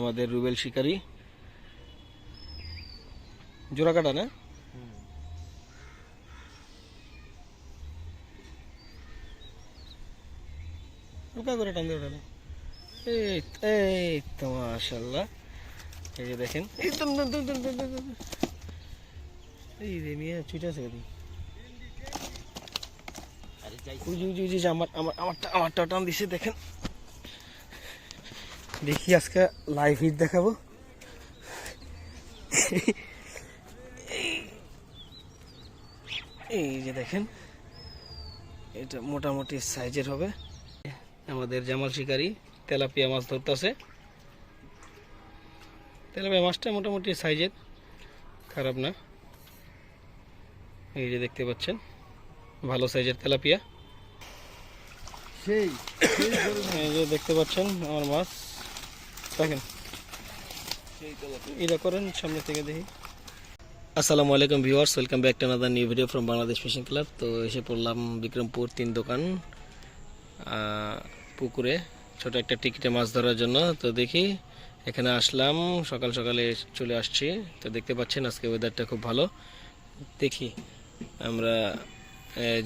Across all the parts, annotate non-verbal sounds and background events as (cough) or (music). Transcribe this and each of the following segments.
আমাদের রুবেল শিকারি। জোড়া কাটা না? হালকা করে টান দিয়ে ওঠানো এই এই তো মাশাল্লাহ এই যে দেখেন। এই রে মিয়া ছুটে আছে কদি আমার আমার আমারটা আমারটা টান দিছে দেখেন। দেখি আজকে লাইভ হিট দেখাবো। এই যে দেখেন এটা মোটামুটি সাইজের হবে। আমাদের জামাল শিকারি তেলাপিয়া মাছ ধরতেছে। তেলাপিয়া মাছটা মোটামুটি সাইজের খারাপ না। এই যে দেখতে পাচ্ছেন ভালো সাইজের তেলাপিয়া। সেই যে দেখতে পাচ্ছেন আমার মাছ। দেখেন। এটা করেন, সামনে থেকে দেখি। আসসালামু আলাইকুম viewers, welcome back to another new video from Bangladesh fishing club তো এসে পড়লাম বিক্রমপুর তিন দোকান পুকুরে ছোট একটা টিকিটে মাছ ধরার জন্য। তো দেখি, এখানে আসলাম, সকাল সকালে চলে আসছি। তো দেখতে পাচ্ছেন আজকে ওয়েদারটা খুব ভালো। দেখি, আমরা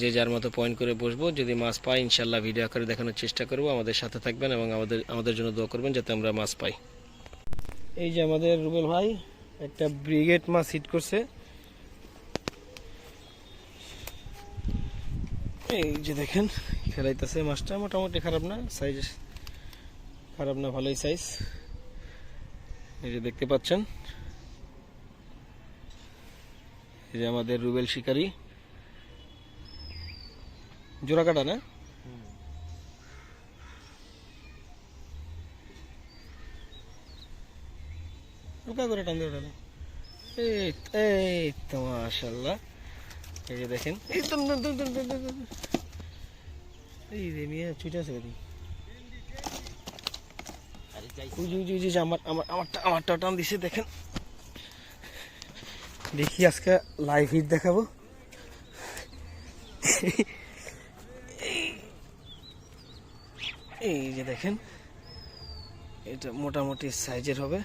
যে যার মতো পয়েন্ট করে বসবো। যদি মাছ পাই ইনশাল্লাহ ভিডিও আকারে দেখানোর চেষ্টা করব। আমাদের সাথে থাকবেন এবং আমাদের আমাদের জন্য দোয়া করবেন যাতে আমরা মাছ পাই। এই যে আমাদের রুবেল ভাই, একটা ব্রিগেড মাছ হিট করছে। এই যে দেখেন, খেলাইতেছে মাছটা। মোটামুটি খারাপ না সাইজ খারাপ না, ভালোই সাইজ এই যে দেখতে পাচ্ছেন। এই যে আমাদের রুবেল শিকারি। জোড়া কাটা না? হালকা করে টান দিয়ে ওঠানো এই এই তো মাশাল্লাহ এই যে দেখেন। এই রে মিয়া, ছুটে আছে যে আমার আমার, আমারটা আমারটা টান দিছে, দেখেন। দেখি আজকে লাইভ হিট দেখাবো। এই যে দেখেন, এটা মোটামুটি সাইজের হবে।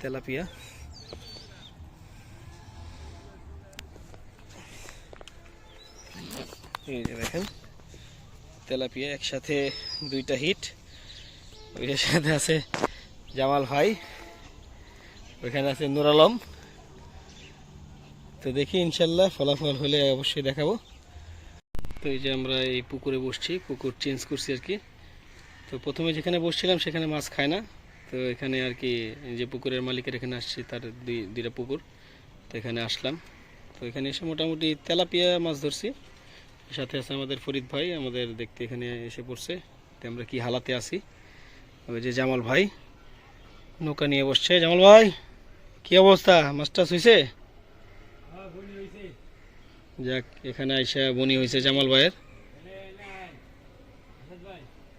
তেলাপিয়া। এই যে দেখেন, তেলাপিয়া একসাথে দুইটা হিট, ওইটার সাথে আছে জামাল ভাই, ওইখানে আছে নুর আলম তো দেখি ইনশাল্লাহ ফলাফল হলে অবশ্যই দেখাবো। তো এই যে আমরা এই পুকুরে বসছি, পুকুর চেঞ্জ করছি আর কি। তো প্রথমে যেখানে বসছিলাম সেখানে মাছ খায় না। তো এখানে আর কি যে পুকুরের মালিকের এখানে আসছি, তার দুই দুইটা পুকুর। তো এখানে আসলাম। তো এখানে এসে মোটামুটি তেলাপিয়া মাছ ধরছি। সাথে আছে আমাদের ফরিদ ভাই, আমাদের দেখতে এখানে এসে পড়ছে তো আমরা কি হালাতে আছি। ওই যে জামাল ভাই, নৌকা নিয়ে বসছে। জামাল ভাই, কি অবস্থা? মাছটা হয়েছে যাক, এখানে আইসা বনি হয়েছে জামাল ভাইয়ের।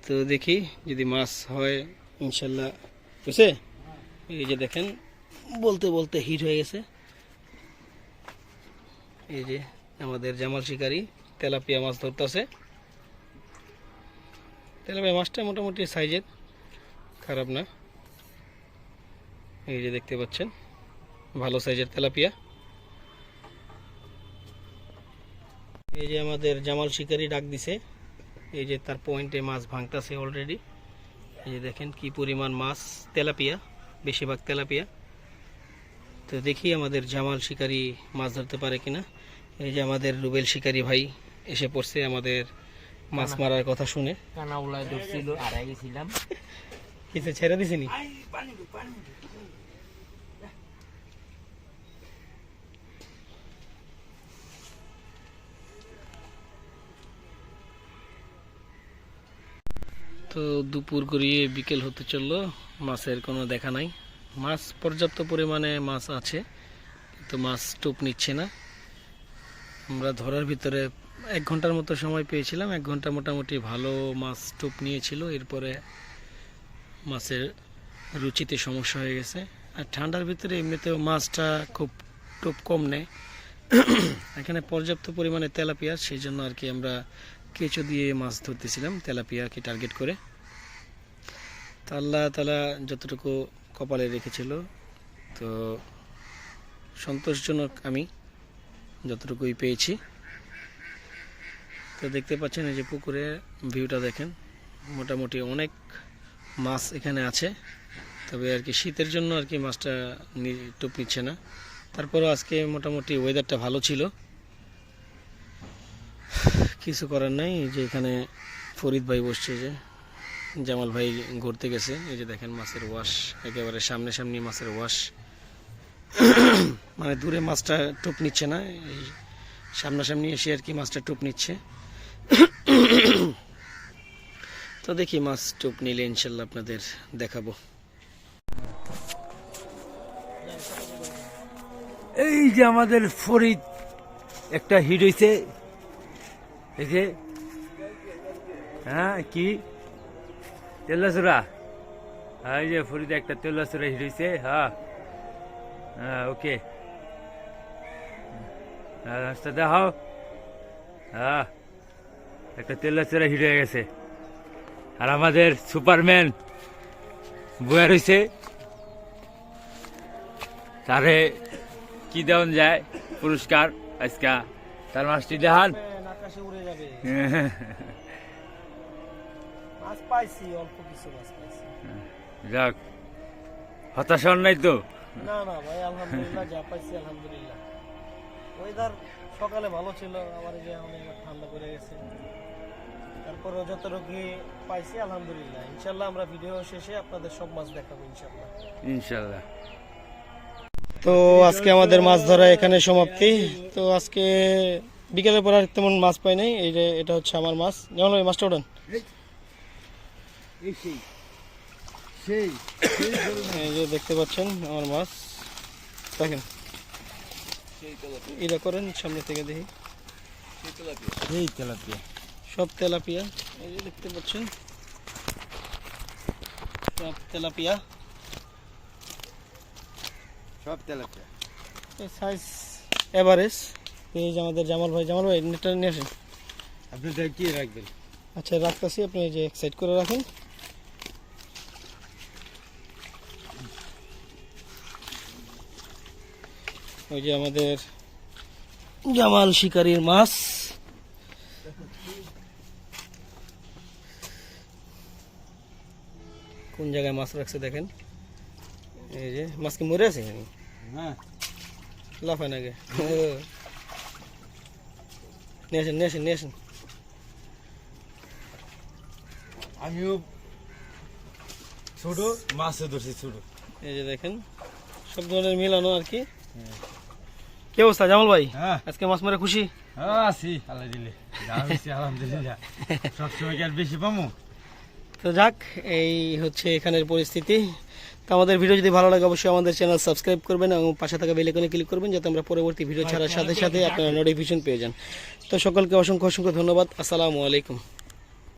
তো দেখি যদি মাছ হয়, ইনশাল্লাহ। বুঝছে? এই যে দেখেন, বলতে বলতে হিট হয়ে গেছে। এই যে আমাদের জামাল শিকারি তেলাপিয়া মাছ ধরতেছে। তেলাপিয়া মাছটা মোটামুটি সাইজের, খারাপ না। এই যে দেখতে পাচ্ছেন, ভালো সাইজের তেলাপিয়া। এই যে আমাদের জামাল শিকারি ডাক দিছে। এই যে তার পয়েন্টে মাছ ভাঙতাছে অলরেডি এই যে দেখেন কি পরিমাণ মাছ। তেলাপিয়া বেশিরভাগ তেলাপিয়া। তো দেখি আমাদের জামাল শিকারি মাছ ধরতে পারে কিনা। এই যে আমাদের রুবেল শিকারি ভাই এসে পড়ছে আমাদের মাছ মারার কথা শুনে। কানা উলাই ধরছিল। হারাই গেছিলাম। কিছু ছেড়ে দিছিনি তো দুপুর গড়িয়ে বিকেল হতে চলল, মাছের কোনো দেখা নাই। মাছ পর্যাপ্ত পরিমাণে মাছ আছে, কিন্তু মাছ টোপ নিচ্ছে না। আমরা ধরার ভিতরে এক ঘণ্টার মতো সময় পেয়েছিলাম, এক ঘণ্টা মোটামুটি ভালো মাছ টোপ নিয়েছিল, এরপরে মাছের রুচিতে সমস্যা হয়ে গেছে। আর ঠান্ডার ভিতরে এমনিতেও মাছটা খুব টোপ কম নেয়। এখানে পর্যাপ্ত পরিমাণে তেলাপিয়া, সেই জন্য আর কি আমরা কেঁচো দিয়ে মাছ ধরতেছিলাম, তেলাপিয়াকে টার্গেট করে। তো আল্লাহ তালা যতটুকু কপালে রেখেছিল, তো সন্তোষজনক আমি যতটুকুই পেয়েছি। তো দেখতে পাচ্ছেন এই যে পুকুরে ভিউটা দেখেন, মোটামুটি অনেক মাছ এখানে আছে, তবে আর কি শীতের জন্য আর কি মাছটা টোপ নিচ্ছে না। তারপরেও আজকে মোটামুটি ওয়েদারটা ভালো ছিল। কিছু করার নাই যে এখানে ফরিদ ভাই বসছে যে, জামাল ভাই ঘুরতে গেছে, এই যে দেখেন মাছের ওয়াশ, একেবারে সামনে সামনি মাছের ওয়াশ। মানে দূরে মাছটা টোপ নিচ্ছে না, এই সামনাসামনি এসে আর কি মাছটা টোপ নিচ্ছে। তো দেখি মাছ টোপ নিলে ইনশাল্লাহ আপনাদের দেখাবো। এই যে আমাদের ফরিদ, একটা হিট হয়েছে এই যে হ্যাঁ কি? তেলাসুরা এই যে ফরিদ একটা তেলাসুরা হিট হয়েছে হ্যাঁ। হ্যাঁ ওকে। হ্যাঁ রাস্তা দেখাও। হ্যাঁ একটা তেলাসুরা হিট হয়ে গেছে। আর আমাদের সুপারম্যান বয়া রয়েছে তারে কি দেওয়ান যায় পুরস্কার আজকা? তার মাছটি দেখান। (laughs) মাছ পাইছি অল্প কিছু মাছ পাইছি। যাক হতাশ হন নাই তো? না না ভাই আলহামদুলিল্লাহ যা পাইছি আলহামদুলিল্লাহ। ওয়েদার সকালে ভালো ছিল আবার যে এবার ঠান্ডা পড়ে গেছে। তারপরে যতটুকু পাইছি আলহামদুলিল্লাহ। ইনশাল্লাহ আমরা ভিডিও শেষে আপনাদের সব মাছ দেখাবো ইনশাল্লাহ। ইনশাল্লাহ। তো আজকে আমাদের মাছ ধরা এখানে সমাপ্তি। তো আজকে বিকেলের পর আর তেমন মাছ পাই নাই এই যে এটা হচ্ছে আমার মাছ। যেমন ওই মাছটা ওঠান। এই যে দেখতে পাচ্ছেন আমার মাছ। দেখেন। এটা করেন সামনে থেকে দেখি। এই তেলাপিয়া। সব তেলাপিয়া। এই যে দেখতে পাচ্ছেন। সব তেলাপিয়া। সব তেলাপিয়া। সাইজ এভারেজ এই যে আমাদের জামাল ভাই জামাল ভাই নেটটা নিয়ে আসেন। আপনি কি রাখবেন? আচ্ছা রাখতেছি আপনি যে সাইড করে রাখেন। ওই যে আমাদের জামাল শিকারির মাছ। কোন জায়গায় মাছ রাখছে দেখেন। এই যে মাছ কি মরে আছে? হ্যাঁ। লাফায় নাকি? (laughs) নিয়ে আসেন নিয়ে আসেন নিয়ে আসেন। আমিও ছোট মাছও ধরছি ছোট। এই যে দেখেন সব ধরনের মিলানো আর কি। কি অবস্থা জামাল ভাই? হ্যাঁ। আজকে মাছ মারে খুশি? আছি আল্লাহ দিলে। আলহামদুলিল্লাহ। (laughs) সবসময় কি আর বেশি পামো? তো যাক এই হচ্ছে এখানের পরিস্থিতি। তো আমাদের ভিডিও যদি ভালো লাগে, অবশ্যই আমাদের চ্যানেল সাবস্ক্রাইব করবেন এবং পাশে থাকা বেলেকনে ক্লিক করবেন যাতে আমরা পরবর্তী ভিডিও ছাড়ার সাথে সাথে আপনারা নোটিফিকেশন পেয়ে যান। তো সকলকে অসংখ্য অসংখ্য ধন্যবাদ। আসসালামু আলাইকুম।